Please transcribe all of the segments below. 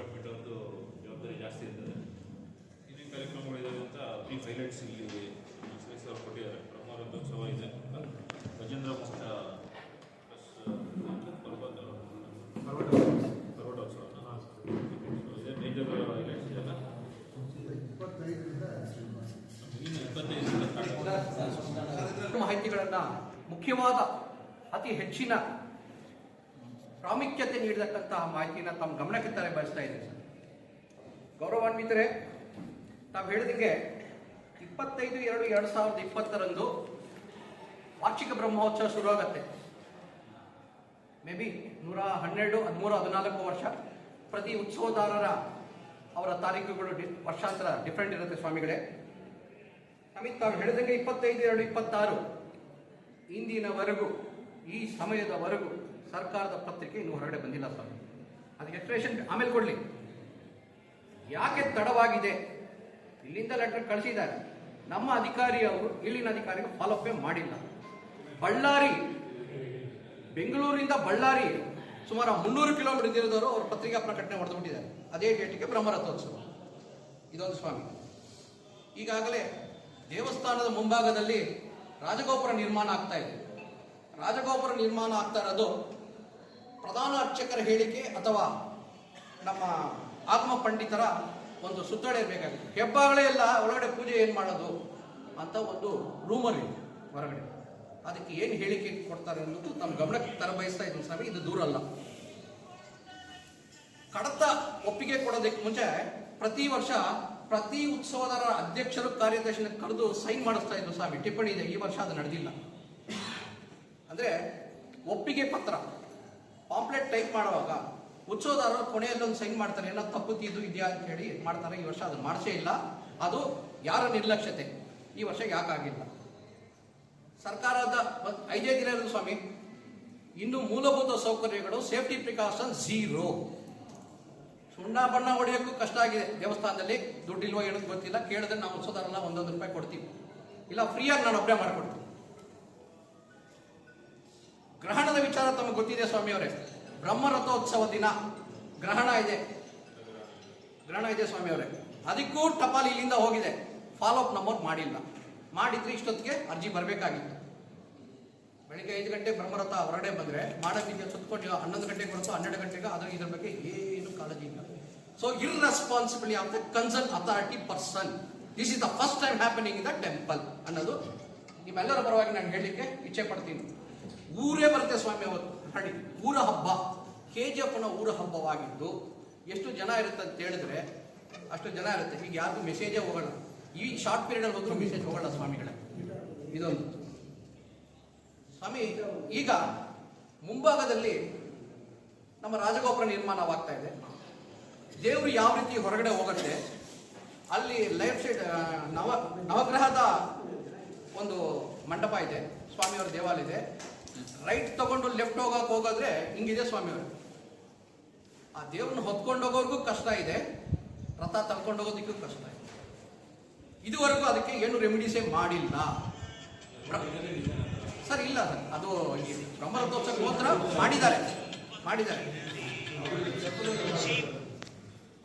Department ಒಂದು ಜವಾಬ್ದಾರಿ ಜಾಸ್ತಿ ಇರ್ತದೆ. ಇನ್ನೇನು ಕಾರ್ಯಕ್ರಮಗಳಿದ್ದಾವೆ ಅಂತ ಬ್ರೀಫ್ ಹೈಲೈಟ್ಸ್ ಇಲ್ಲಿ ಸರ್ ಕೊಟ್ಟಿದ್ದಾರೆ. ಬ್ರಹ್ಮರಥೋತ್ಸವ ಇದೆ ಗಜೇಂದ್ರ ಮುಖ್ಯ ಪ್ಲಸ್ ಪರ್ವತ ಪರ್ವತೋತ್ಸವ. ಇದೆ ಮೇಜರ್ ಹೈಲೈಟ್ಸ್ ಇದೆಲ್ಲ. ಇನ್ನು ಇಪ್ಪತ್ತೈದರಿಂದ ಸ್ಟಾರ್ಟ್ ಮಾಹಿತಿಗಳನ್ನು ಮುಖ್ಯವಾದ ಅತಿ ಹೆಚ್ಚಿನ ಪ್ರಾಮುಖ್ಯತೆ ನೀಡತಕ್ಕಂತಹ ಮಾಹಿತಿನ ತಮ್ಮ ಗಮನಕ್ಕೆ ತರ ಬಯಸ್ತಾ ಇದ್ದೀನಿ ಸರ್. ಗೌರವಾನ್ವಿತರೆ, ತಾವು ಹೇಳಿದಂಗೆ ಇಪ್ಪತ್ತೈದು ಎರಡು ಎರಡು ಸಾವಿರದ ಇಪ್ಪತ್ತರಂದು ವಾರ್ಷಿಕ ಬ್ರಹ್ಮೋತ್ಸವ ಶುರುವಾಗತ್ತೆ. ಮೇ ಬಿ ನೂರ ಹನ್ನೆರಡು, ಹದಿಮೂರು, ಹದಿನಾಲ್ಕು ವರ್ಷ ಪ್ರತಿ ಉತ್ಸವದಾರರ ಅವರ ತಾರೀಕುಗಳು ಡಿ, ವರ್ಷಾಂತರ ಡಿಫ್ರೆಂಟ್ ಇರುತ್ತೆ ಸ್ವಾಮಿಗಳೇ. ನಮಗೆ ತಾವು ಹೇಳಿದಂಗೆ ಇಪ್ಪತ್ತೈದು ಎರಡು ಇಪ್ಪತ್ತಾರು, ಇಂದಿನವರೆಗೂ, ಈ ಸಮಯದವರೆಗೂ ಸರ್ಕಾರದ ಪತ್ರಿಕೆ ಇನ್ನೂ ಹೊರಗಡೆ ಬಂದಿಲ್ಲ ಸ್ವಾಮಿ. ಅದಕ್ಕೆ ಎಕ್ಸ್ಪ್ರೇಷನ್ ಆಮೇಲೆ ಕೊಡಲಿ. ಯಾಕೆ ತಡವಾಗಿದೆ? ಇಲ್ಲಿಂದ ಲೆಟರ್ ಕಳಿಸಿದ್ದಾರೆ. ನಮ್ಮ ಅಧಿಕಾರಿ ಅವರು ಇಲ್ಲಿನ ಅಧಿಕಾರಿಗಳು ಫಾಲೋಅಪೇ ಮಾಡಿಲ್ಲ. ಬಳ್ಳಾರಿ ಬೆಂಗಳೂರಿನಿಂದ ಬಳ್ಳಾರಿ ಸುಮಾರು ಮುನ್ನೂರು ಕಿಲೋಮೀಟರ್ ಇರೋದವರು ಅವರು ಪತ್ರಿಕಾ ಪ್ರಕಟಣೆ ಹೊಡೆದುಬಿಟ್ಟಿದ್ದಾರೆ. ಅದೇ ಡೇಟಿಗೆ ಬ್ರಹ್ಮರಥೋತ್ಸವ ಇದೊಂದು ಸ್ವಾಮಿ. ಈಗಾಗಲೇ ದೇವಸ್ಥಾನದ ಮುಂಭಾಗದಲ್ಲಿ ರಾಜಗೋಪುರ ನಿರ್ಮಾಣ ಆಗ್ತಾ ಇದೆ. ರಾಜಗೋಪುರ ನಿರ್ಮಾಣ ಆಗ್ತಾ ಇರೋದು ಪ್ರಧಾನ ಅರ್ಚಕರ ಹೇಳಿಕೆ ಅಥವಾ ನಮ್ಮ ಆಗಮ ಪಂಡಿತರ ಒಂದು ಸುತ್ತಳೆ ಇರಬೇಕಾಗಿತ್ತು. ಹೆಬ್ಬಾಗಳೇ ಎಲ್ಲ ಒಳಗಡೆ ಪೂಜೆ ಏನು ಮಾಡೋದು ಅಂತ ಒಂದು ರೂಮರ್ ಇದೆ ಹೊರಗಡೆ. ಅದಕ್ಕೆ ಏನು ಹೇಳಿಕೆ ಕೊಡ್ತಾರೆ ಅನ್ನೋದು ನಮ್ಮ ಗಮನಕ್ಕೆ ತರಬಯಸ್ತಾ ಇದ್ದೀನಿ ಸ್ವಾಮಿ, ಇದು ದೂರ ಅಲ್ಲ. ಕಡತ ಒಪ್ಪಿಗೆ ಕೊಡೋದಕ್ಕೆ ಮುಂಚೆ ಪ್ರತಿ ವರ್ಷ ಪ್ರತಿ ಉತ್ಸವದ ಅಧ್ಯಕ್ಷರು ಕಾರ್ಯದರ್ಶನ ಕರೆದು ಸೈನ್ ಮಾಡಿಸ್ತಾ ಇದ್ರು ಸ್ವಾಮಿ. ಟಿಪ್ಪಣಿ ಇದೆ, ಈ ವರ್ಷ ಅದು ನಡೆದಿಲ್ಲ. ಅಂದ್ರೆ ಒಪ್ಪಿಗೆ ಪತ್ರ. ಪಾಂಪ್ಲೆಟ್ ಟೈಪ್ ಮಾಡುವಾಗ ಹುಚ್ಚೋದಾರರು ಕೊನೆಯಲ್ಲಿ ಒಂದು ಸೈನ್ ಮಾಡ್ತಾರೆ ಏನೋ ತಪ್ಪು ಇದು ಇದೆಯಾ? ಅಂತ ಹೇಳಿ ಮಾಡ್ತಾರೆ. ಈ ವರ್ಷ ಅದು ಮಾಡಿಸೇ ಇಲ್ಲ. ಅದು ಯಾರ ನಿರ್ಲಕ್ಷ್ಯತೆ? ಈ ವರ್ಷ ಯಾಕಾಗಿಲ್ಲ ಸರ್ಕಾರದ ಐದೇ ದಿನ ಸ್ವಾಮಿ. ಇನ್ನು ಮೂಲಭೂತ ಸೌಕರ್ಯಗಳು ಸೇಫ್ಟಿ ಪ್ರಿಕಾಷನ್ ಝೀರೋ ಸುಣ್ಣ ಬಣ್ಣ ಹೊಡೆಯೋಕ್ಕೂ ಕಷ್ಟ ಆಗಿದೆ ದೇವಸ್ಥಾನದಲ್ಲಿ. ದುಡ್ಡಿಲ್ವೋ ಏನೋ ಗೊತ್ತಿಲ್ಲ. ಕೇಳಿದ್ರೆ ನಾವು ಉತ್ಸವದಾರೆಲ್ಲ ಒಂದೊಂದು ರೂಪಾಯಿ ಕೊಡ್ತೀವಿ. ಇಲ್ಲ ಫ್ರೀಯಾಗಿ ನಾನು ಒಬ್ಬರೇ ಮಾಡಿಕೊಡ್ತೀನಿ. ಗ್ರಹಣದ ವಿಚಾರ ತಮಗೆ ಗೊತ್ತಿದೆ ಸ್ವಾಮಿ ಅವರೇ ಬ್ರಹ್ಮರಥೋತ್ಸವ ದಿನ. ಗ್ರಹಣ ಇದೆ. ಗ್ರಹಣ ಇದೆ ಸ್ವಾಮಿ ಅವರೇ ಅದಕ್ಕೂ ಟಪಾಲ್ ಇಲ್ಲಿಂದ ಹೋಗಿದೆ. ಫಾಲೋ ಅಪ್ ಮಾಡಿಲ್ಲ. ಮಾಡಿದ್ರೆ ಇಷ್ಟೊತ್ತಿಗೆ ಅರ್ಜಿ ಬರಬೇಕಾಗಿತ್ತು. ಬೆಳಿಗ್ಗೆ ಐದು ಗಂಟೆ ಬ್ರಹ್ಮರಥ ಹೊರಗಡೆ ಬಂದರೆ ಮಾಡೋಕ್ಕೆ ಸುತ್ತಕೊಂಡು ಹನ್ನೊಂದು ಗಂಟೆಗೆ ಬರುತ್ತೋ ಹನ್ನೆರಡು ಗಂಟೆಗೆ ಅದ್ರ ಇದ್ರ ಬಗ್ಗೆ ಏನು ಕಾಳಜಿ ಇಲ್ಲ. So irresponsibility of the concern authority person this is the first time happening in the temple ಅನ್ನೋದು. ನಿಮ್ಮೆಲ್ಲರ ಪರವಾಗಿ ನಾನು ಹೇಳಲಿಕ್ಕೆ ಇಚ್ಛೆ ಪಡ್ತೀನಿ. ಊರೇ ಬರುತ್ತೆ ಸ್ವಾಮಿ ಅವತ್ತು, ಹಳ್ಳಿ. ಊರ ಹಬ್ಬ. ಕೆ ಜಿ ಎಫ್ನ ಊರ ಹಬ್ಬವಾಗಿದ್ದು, ಎಷ್ಟು ಜನ ಇರುತ್ತೆ ಅಂತ ಹೇಳಿದ್ರೆ, ಅಷ್ಟು ಜನ ಇರುತ್ತೆ. ಈಗ ಯಾರಿಗೂ ಮೆಸೇಜೇ ಹೋಗೋಣ ಈ ಶಾರ್ಟ್ ಪೀರಿಯಡ್ ಹೋದ್ರೂ ಮೆಸೇಜ್ ಹೋಗೋಣ ಸ್ವಾಮಿಗಳೇ. ಇದೊಂದು. ಸ್ವಾಮಿ, ಈಗ ಮುಂಭಾಗದಲ್ಲಿ ನಮ್ಮ ರಾಜಗೋಪುರ ನಿರ್ಮಾಣವಾಗ್ತಾ ಇದೆ. ದೇವರು ಯಾವ ರೀತಿ ಹೊರಗಡೆ ಹೋಗುತ್ತೆ, ಅಲ್ಲಿ ಲೈಫ್ ಸೈಡ್ ನವ, ನವಗ್ರಹದ ಒಂದು ಮಂಟಪ ಇದೆ. ಸ್ವಾಮಿಯವರ ದೇವಾಲಯ ಇದೆ. ರೈಟ್ ತಗೊಂಡು ಲೆಫ್ಟ್ ಹೋಗಕ್ಕೆ ಹೋಗೋದ್ರೆ ಹಿಂಗಿದೆ ಸ್ವಾಮಿಯವರು. ಆ ದೇವ್ರನ್ನ ಹೊತ್ಕೊಂಡು ಹೋಗೋರ್ಗೂ ಕಷ್ಟ ಇದೆ, ರಥ ತಳ್ಕೊಂಡು ಹೋಗೋದಕ್ಕೂ ಕಷ್ಟ ಇದೆ. ಇದುವರೆಗೂ ಅದಕ್ಕೆ ಏನು ರೆಮಿಡೀಸೇ ಮಾಡಿಲ್ಲ. ಸರ್, ಇಲ್ಲ ಸರ್, ಅದು ಈ ಬ್ರಹ್ಮರಥೋತ್ಸವಕ್ಕೆ ಮಾತ್ರ ಮಾಡಿದ್ದಾರೆ. ಮಾಡಿದ್ದಾರೆ.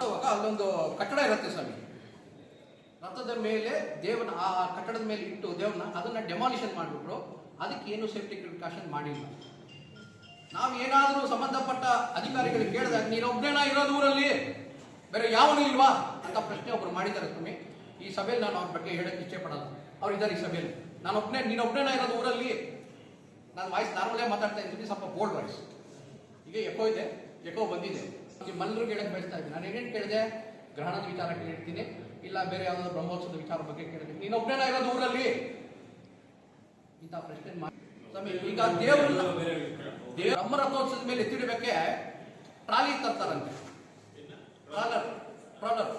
ಅವಾಗ ಅಲ್ಲೊಂದು ಕಟ್ಟಡ ಇರುತ್ತೆ ಸ್ವಾಮಿ. ರಥದ ಮೇಲೆ ದೇವನ, ಆ ಕಟ್ಟಡದ ಮೇಲೆ ಇಟ್ಟು ದೇವನ ಅದನ್ನ ಡೆಮಾಲಿಷನ್ ಮಾಡಿಬಿಟ್ರು. ಅದಕ್ಕೆ ಏನು ಸೇಫ್ಟಿ ಪ್ರಿಕಾಷನ್ ಮಾಡಿಲ್ಲ. ನಾವು ಏನಾದರೂ ಸಂಬಂಧಪಟ್ಟ ಅಧಿಕಾರಿಗಳಿಗೆ ಕೇಳಿದಾಗ ನೀನೊಬ್ಬನೇನ ಇರೋದು ಊರಲ್ಲಿ. ಬೇರೆ ಯಾವನು ಇಲ್ವಾ? ಅಂತ ಪ್ರಶ್ನೆ ಒಬ್ರು ಮಾಡಿದ್ದಾರೆ ಸ್ವಾಮಿ. ಈ ಸಭೆಯಲ್ಲಿ ನಾನು ಅವ್ರ ಬಗ್ಗೆ ಹೇಳಕ್ಕೆ ಇಚ್ಛೆ ಪಡಲ್ಲ. ಅವ್ರು ಇದ್ದಾರೆ ಈ ಸಭೆಯಲ್ಲಿ. ನಾನು ಒಬ್ಬನೇ ನೀನೊಬ್ಬನೇನ ಇರೋದು ಊರಲ್ಲಿ. ನಾನು ವಾಯ್ಸ್ ನಾರ್ಮಲೇ ಮಾತಾಡ್ತಾ ಇದ್ದೀನಿ ಸ್ವಲ್ಪ ಬೋಲ್ಡ್ ವಾಯ್ಸ್. ಈಗ ಎಕೋ ಇದೆ ಎಕೋ ಬಂದಿದೆ. ನಿಮ್ಮೆಲ್ಲರಿಗೂ ಹೇಳಕ್ಕೆ ಬಯಸ್ತಾ ಇದ್ದೀನಿ. ನಾನು ಏನೇನು ಕೇಳಿದೆ? ಗ್ರಹಣದ ವಿಚಾರ ಕೇಳಿರ್ತೀನಿ ಇಲ್ಲ, ಬೇರೆ ಯಾವುದಾದ್ರು ಬ್ರಹ್ಮೋತ್ಸವದ ವಿಚಾರ ಬಗ್ಗೆ ಕೇಳಿದ್ದೀನಿ. ನೀನು ಒಬ್ಬನೇನ ಇರೋದು ಊರಲ್ಲಿ. ಇಂಥ ಪ್ರಶ್ನೆ ಸ್ವಾಮಿ, ಈಗ ದೇವ್ರನ್ನ ಮೇಲೆ ಎತ್ತಿಡಬೇಕೆ? ಟ್ರಾಲಿ ತರ್ತಾರಂತೆ. Trawler trawler.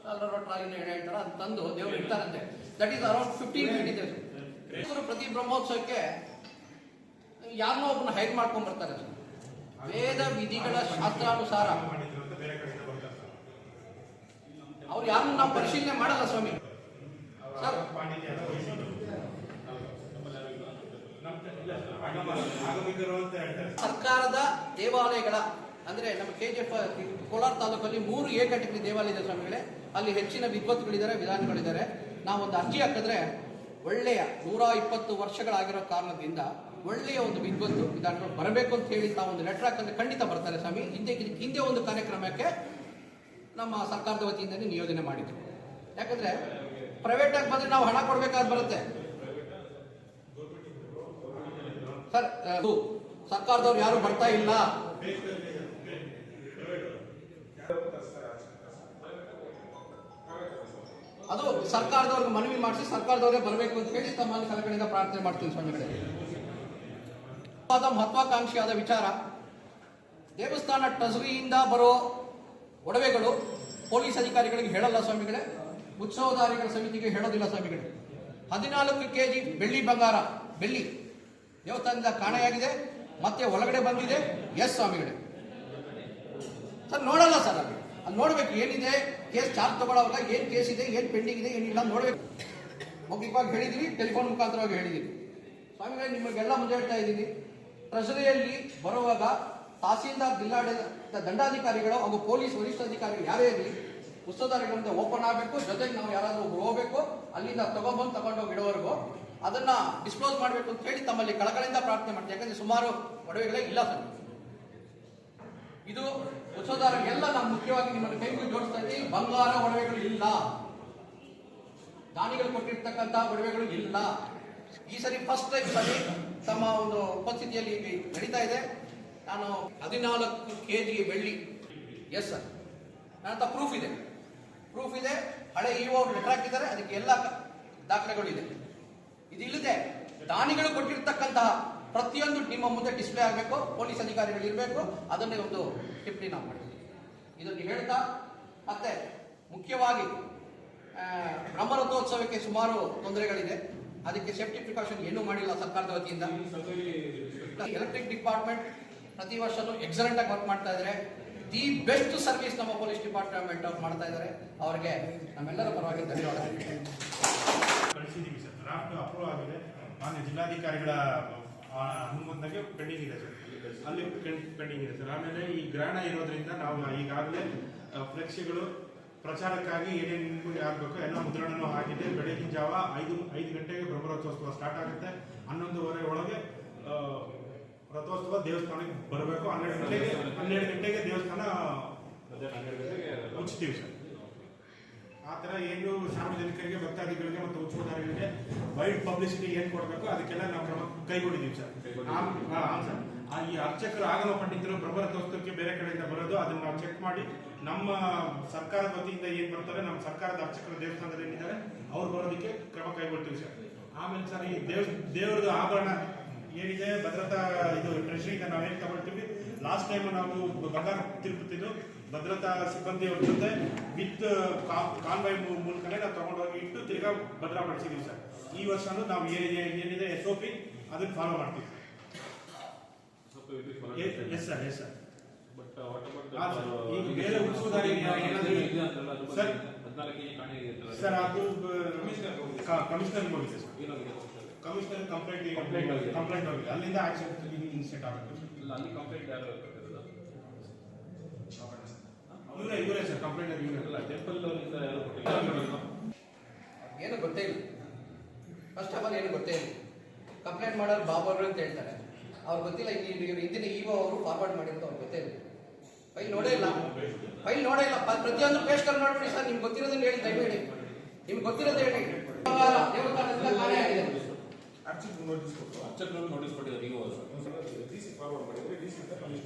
ಟ್ರಾಲರ್ ಟ್ರಾಲಿನ ಎಡೆ ಹೇಳ್ತಾರ ಅದು ತಂದು ದೇವ್ರು ಇಡ್ತಾರಂತೆ. That is around fifteen feet ಇದೆ ಪ್ರತಿ ಬ್ರಹ್ಮೋತ್ಸವಕ್ಕೆ ಯಾರನ್ನೋ ಒಬ್ಬನ ಹೈರ್ ಮಾಡ್ಕೊಂಡ್ ಬರ್ತಾರೆ ವೇದ ವಿಧಿಗಳ ಶಾಸ್ತ್ರಾನುಸಾರ. ಅವ್ರು ಯಾರನ್ನ ನಾವು ಪರಿಶೀಲನೆ ಮಾಡಲ್ಲ ಸ್ವಾಮಿ. ಅಂತ ಸರ್ಕಾರದ ದೇವಾಲಯಗಳ, ಅಂದ್ರೆ ನಮ್ಮ ಕೆ ಜಿ ಎಫ್ ಕೋಲಾರ ತಾಲೂಕಲ್ಲಿ ಮೂರು ಎ ಕ್ಯಾಟಗರಿ ದೇವಾಲಯದ ಸ್ವಾಮಿಗಳೇ. ಅಲ್ಲಿ ಹೆಚ್ಚಿನ ವಿದ್ವತ್ಗಳಿದ್ದಾರೆ ವಿಧಾನಗಳಿದ್ದಾರೆ. ನಾವು ಒಂದು ಅರ್ಜಿ ಹಾಕಿದ್ರೆ ಒಳ್ಳೆಯ ನೂರ ಇಪ್ಪತ್ತು ವರ್ಷಗಳಾಗಿರೋ ಕಾರಣದಿಂದ ಒಳ್ಳೆಯ ಒಂದು ವಿದ್ವತ್ತು ವಿಧಾನಗಳು ಬರಬೇಕು ಅಂತ ಹೇಳಿ ತಾವು ಒಂದು ಲೆಟರ್ ಹಾಕಿದ್ರೆ ಖಂಡಿತ ಬರ್ತಾರೆ ಸ್ವಾಮಿ. ಹಿಂದೆ ಹಿಂದೆ ಒಂದು ಕಾರ್ಯಕ್ರಮಕ್ಕೆ ನಮ್ಮ ಸರ್ಕಾರದ ವತಿಯಿಂದಲೇ ನಿಯೋಜನೆ ಮಾಡಿದ್ರು. ಯಾಕಂದ್ರೆ ಪ್ರೈವೇಟ್ ಆಗಿ ಬಂದ್ರೆ ನಾವು ಹಣ ಕೊಡ್ಬೇಕಾದ್ ಬರುತ್ತೆ. ಸರ್ ಸರ್ಕಾರದವ್ರು ಯಾರು ಬರ್ತಾ ಇಲ್ಲ. ಅದು ಸರ್ಕಾರದವ್ರಿಗೆ ಮನವಿ ಮಾಡಿಸಿ ಸರ್ಕಾರದವರೇ ಬರಬೇಕು ಅಂತ ಹೇಳಿ ತಮ್ಮ ಕಳಕಳಿಯಿಂದ ಪ್ರಾರ್ಥನೆ ಮಾಡ್ತೀನಿ ಸ್ವಾಮಿಗಳೇ ಮಹತ್ವಾಕಾಂಕ್ಷಿಯಾದ ವಿಚಾರ. ದೇವಸ್ಥಾನ ಟ್ರೆಸರಿಯಿಂದ ಬರೋ ಒಡವೆಗಳು ಪೊಲೀಸ್ ಅಧಿಕಾರಿಗಳಿಗೆ ಹೇಳಲ್ಲ ಸ್ವಾಮಿಗಳೇ ಉತ್ಸವದಾರಿಗಳ ಸಮಿತಿಗೆ ಹೇಳೋದಿಲ್ಲ ಸ್ವಾಮಿಗಳೇ. ಹದಿನಾಲ್ಕು ಕೆ ಜಿ ಬೆಳ್ಳಿ ಬಂಗಾರ, ಬೆಳ್ಳಿ. ದೇವಸ್ಥಾನದಿಂದ ಕಾಣೆಯಾಗಿದೆ, ಮತ್ತೆ ಒಳಗಡೆ ಬಂದಿದೆ. ಎಸ್ ಸ್ವಾಮಿಗಳೇ. ಸರ್, ನೋಡಲ್ಲ ಸರ್ ಅದು. ಅಲ್ಲಿ ನೋಡ್ಬೇಕು, ಏನಿದೆ, ಕೇಸ್ ಚಾರ್ಜ್ ತಗೊಳ್ಳೋವಾಗ ಏನ್ ಕೇಸ್ ಇದೆ, ಏನ್ ಪೆಂಡಿಂಗ್ ಇದೆ, ಏನಿಲ್ಲ ನೋಡ್ಬೇಕು. ಮೌಖಿಕವಾಗಿ ಹೇಳಿದೀವಿ, ಟೆಲಿಫೋನ್ ಮುಖಾಂತರವಾಗಿ ಹೇಳಿದೀವಿ. ಸ್ವಾಮಿಗಳೇ, ನಿಮಗೆಲ್ಲ ಮುಂದೆ ಹೇಳ್ತಾ ಇದ್ದೀನಿ. ಪ್ರಶ್ನೆಯಲ್ಲಿ ಬರುವಾಗ ತಹಸೀಲ್ದಾರ್ ಜಿಲ್ಲಾಡಳಿತ ದಂಡಾಧಿಕಾರಿಗಳು ಹಾಗೂ ಪೊಲೀಸ್ ವರಿಷ್ಠಾಧಿಕಾರಿಗಳು ಯಾರೇ ಇರಲಿ ಉತ್ಸವದಾರಿಗಳಿಂದ ಓಪನ್ ಆಗಬೇಕು. ಜೊತೆಗೆ ನಾವು ಯಾರಾದರೂ ಹೋಗಬೇಕು ಹೋಗ್ಬೇಕು, ಅಲ್ಲಿಂದ ತಗೊಂಡ್ಬಂದು ತಗೊಂಡೋಗಿ ಇಡೋವರೆಗೂ ಅದನ್ನ ಡಿಸ್ಕ್ಲೋಸ್ ಮಾಡಬೇಕು ಅಂತ ಹೇಳಿ ತಮ್ಮಲ್ಲಿ ಕಳಕಳಿಂದ ಪ್ರಾರ್ಥನೆ ಮಾಡ್ತೀವಿ. ಯಾಕಂದ್ರೆ ಸುಮಾರು ಒಡವೆಗಳೇ ಇಲ್ಲ ಸರ್. ಇದು ಉತ್ಸವದಾರರಿಗೆಲ್ಲ ನಾವು ಮುಖ್ಯವಾಗಿ ನಿಮ್ಮನ್ನು ಕೈಗೂ ಜೋಡಿಸ್ತಾ ಇದ್ದೀವಿ ಬಂಗಾರ ಒಡವೆಗಳು ಇಲ್ಲ. ದಾನಿಗಳು ಕೊಟ್ಟಿರ್ತಕ್ಕಂತಹ ಒಡವೆಗಳು ಇಲ್ಲ. ಈ ಸರಿ ಫಸ್ಟ್ ಟೈಮ್ ಸರಿ ತಮ್ಮ ಒಂದು ಉಪಸ್ಥಿತಿಯಲ್ಲಿ ನಡೀತಾ ಇದೆ. ನಾನು ಹದಿನಾಲ್ಕು ಕೆ ಜಿ ಬೆಳ್ಳಿ. ಎಸ್ ಸರ್ ನನ್ನ ಪ್ರೂಫ್ ಇದೆ. ಪ್ರೂಫ್ ಇದೆ. ಹಳೆ ಇ ಅವ್ರು ಲೆಟರ್ ಹಾಕಿದ್ದಾರೆ. ಅದಕ್ಕೆ ಎಲ್ಲ ದಾಖಲೆಗಳು ಇದೆ. ಇದಿಲ್ಲದೆ ದಾನಿಗಳು ಕೊಟ್ಟಿರ್ತಕ್ಕಂತಹ ಪ್ರತಿಯೊಂದು ನಿಮ್ಮ ಮುಂದೆ ಡಿಸ್ಪ್ಲೇ ಆಗಬೇಕು, ಪೊಲೀಸ್ ಅಧಿಕಾರಿಗಳು ಇರಬೇಕು, ಅದನ್ನೇ ಒಂದು ಟಿಪ್ಪಣಿ ನಾವು ಮಾಡಿದ್ದೀವಿ ಇದನ್ನು ಹೇಳ್ತಾ, ಮತ್ತೆ ಮುಖ್ಯವಾಗಿ ಬ್ರಹ್ಮರಥೋತ್ಸವಕ್ಕೆ ಸುಮಾರು ತೊಂದರೆಗಳಿದೆ. ಅದಕ್ಕೆ ಸೇಫ್ಟಿ ಪ್ರಿಕಾಷನ್ ಏನೂ ಮಾಡಿಲ್ಲ ಸರ್ಕಾರದ ವತಿಯಿಂದ. ಎಲೆಕ್ಟ್ರಿಕ್ ಡಿಪಾರ್ಟ್ಮೆಂಟ್ ಪ್ರತಿ ವರ್ಷನೂ ಎಕ್ಸಲೆಂಟ್ ಆಗಿ ವರ್ಕ್ ಮಾಡ್ತಾ ಇದ್ದಾರೆ ದಿ ಬೆಸ್ಟ್ ಸರ್ವಿಸ್ ನಮ್ಮ ಪೊಲೀಸ್ ಡಿಪಾರ್ಟ್ಮೆಂಟ್ ಅವ್ರು ಮಾಡ್ತಾ ಇದ್ದಾರೆ ಅವರಿಗೆ ನಮ್ಮೆಲ್ಲರ ಪರವಾಗಿ ಧನ್ಯವಾದಗಳು. ಕಳಿಸಿದ್ದೀವಿ ಸರ್. ಡ್ರಾಫ್ಟ್ ಅಪ್ರೂವ್ ಆಗಿದೆ. ಮಾನ್ಯ ಜಿಲ್ಲಾಧಿಕಾರಿಗಳ ಅನುಮೋದನೆಗೆ ಪೆಂಡಿಂಗ್ ಇದೆ ಸರ್. ಅಲ್ಲಿ ಪೆಂಡಿಂಗ್ ಇದೆ ಸರ್. ಆಮೇಲೆ ಈ ಗ್ರಹಣ ಇರೋದ್ರಿಂದ ನಾವು ಈಗಾಗಲೇ ಫ್ಲೆಕ್ಸಿಗಳು ಪ್ರಚಾರಕ್ಕಾಗಿ ಏನೇನು ಆಗಬೇಕು ಎಲ್ಲ ಮುದ್ರಣನೂ ಆಗಿದೆ ಬೆಳಗಿನ ಜಾವ ಐದು ಐದು ಗಂಟೆಗೆ ಬ್ರಹ್ಮರಥೋತ್ಸವ ಸ್ಟಾರ್ಟ್ ಆಗುತ್ತೆ. ಹನ್ನೊಂದುವರೆ ಒಳಗೆ ರಥೋತ್ಸವ ದೇವಸ್ಥಾನಕ್ಕೆ ಬರಬೇಕು. ಹನ್ನೆರಡು ಗಂಟೆಗೆ ಹನ್ನೆರಡು ಗಂಟೆಗೆ ದೇವಸ್ಥಾನ ಮುಚ್ಚುತ್ತೀವಿ ಸರ್. ಆ ಥರ ಏನು ಸಾರ್ವಜನಿಕರಿಗೆ ಭಕ್ತಾದಿಗಳಿಗೆ ಮತ್ತು ಉತ್ಸವದಾರರಿಗೆ ವೈಡ್ ಪಬ್ಲಿಸಿಟಿ ಏನು ಕೊಡಬೇಕು ಅದಕ್ಕೆಲ್ಲ ನಾವು ಕ್ರಮ ಕೈಗೊಂಡಿದ್ದೀವಿ ಸರ್. ಸರ್. ಆ, ಈ ಅರ್ಚಕರು ಆಗಮ ಪಂಡಿತರು ಬ್ರಹ್ಮರಥೋತ್ಸವಕ್ಕೆ ಬೇರೆ ಕಡೆಯಿಂದ ಬರೋದು ಅದನ್ನ ನಾವು ಚೆಕ್ ಮಾಡಿ ನಮ್ಮ ಸರ್ಕಾರದ ವತಿಯಿಂದ ಏನು ಬರ್ತಾರೆ ನಮ್ಮ ಸರ್ಕಾರದ ಅರ್ಚಕರು ದೇವಸ್ಥಾನದಲ್ಲಿ ಏನಿದ್ದಾರೆ ಅವ್ರು ಬರೋದಕ್ಕೆ ಕ್ರಮ ಕೈಗೊಳ್ತೀವಿ ಸರ್. ಆಮೇಲೆ ಸರ್ ಈ ದೇವ್ ದೇವ್ರದ್ದು ಆಭರಣ ಏನಿದೆ ಭದ್ರತಾ ಇದು ಟ್ರೆಷರಿಯಿಂದ ನಾವೇನು ತಗೊಳ್ತೀವಿ ಲಾಸ್ಟ್ ಟೈಮ್ ನಾವು ಬಂಗಾರ ತಿರುಪತಿದ್ದು ಭದ್ರತಾ ಸಿಬ್ಬಂದಿಯವ್ರ ಜೊತೆ ವಿತ್ ಕಾನ್ವಾಯ್ ಮೂಲಕನೇ ನಾವು ತಗೊಂಡೋಗಿ ಇಟ್ಟು ತಿರ್ಗಾ ಭದ್ರಪಡಿಸಿದೀವಿ ಸರ್. ಈ ವರ್ಷನೂ ನಾವು ಏ- ಏ- ಏನಿದೆ ಎಸ್ ಒ ಪಿ ಅದನ್ನ ಫಾಲೋ ಮಾಡ್ತೀವಿ. Yes sir yes sir sir. ಈಗ ಬೇರೆ ಉತ್ಸವದಾರಿ ಏನಾದ್ರು- ಸರ್. ಹದಿನಾಲ್ಕು ಕೆಜಿ ಸರ್ ಅದು ಕಮಿಷನರ್ ಹೋಗಿದೆ. Sir commissioner complaint. ಕಂಪ್ಲೇಂಟ್ ಹೋಗಿದೆ ಅಲ್ಲಿಂದ ಆಕ್ಷನ್ ಇನ್ಸ್ಟೆಂಟ್ ಆಗುತ್ತೆ. ಇಲ್ಲ ಅಲ್ಲಿ ಕಂಪ್ಲೇಂಟ್ ಯಾರು ಕೊಟ್ಟಿರೋದು ಇವರೇ ಇವರೇ ಸರ್ ಕಂಪ್ಲೇಂಟ್ ಇವರೇ. ಇಲ್ಲ ಟೆಂಪಲ್ ಅವರಿಂದ ಯಾರು ಕೊಟ್ಟಿಲ್ಲ? ಏನು ಗೊತ್ತೇ ಇಲ್ಲ. ಫಸ್ಟ್ ಆಫ್ ಆಲ್ ಏನು ಗೊತ್ತೇ ಇಲ್ಲ. ಕಂಪ್ಲೇಂಟ್ ಮಾಡೋರು ಬಾಬು ಅವರು ಅಂತ ಹೇಳ್ತಾರೆ. ಅವ್ರು ಗೊತ್ತಿಲ್ಲ ಇವ್ರು ಹಿಂದಿನ ಇಒ ಅವರು ಫಾರ್ವರ್ಡ್ ಮಾಡಿರೋದು ಅವ್ರು ಗೊತ್ತೇ ಇಲ್ಲ. ಫೈಲ್ ನೋಡೇ ಇಲ್ಲ. ಫೈಲ್ ನೋಡೇ ಇಲ್ಲ. ಪ್ರತಿಯೊಂದು ಪೇಸ್ಟ್ ನೋಡ್ಬಿಡಿ ಸರ್ ನಿಮ್ಗೆ ಗೊತ್ತಿರೋದನ್ನ ಹೇಳಿ ದಯಬೇಡಿ ನಿಮ್ಗೆ ಗೊತ್ತಿರೋದು ಹೇಳಿ. ದೇವಸ್ಥಾನದಿಂದ ಕಾಣೆ ಆಗಿದೆ. ಅರ್ಚಕರು ನೋಟಿಸ್ ಕೊಟ್ಟಿದ್ದಾರೆ ಇಒ ಅವರು ಇಒ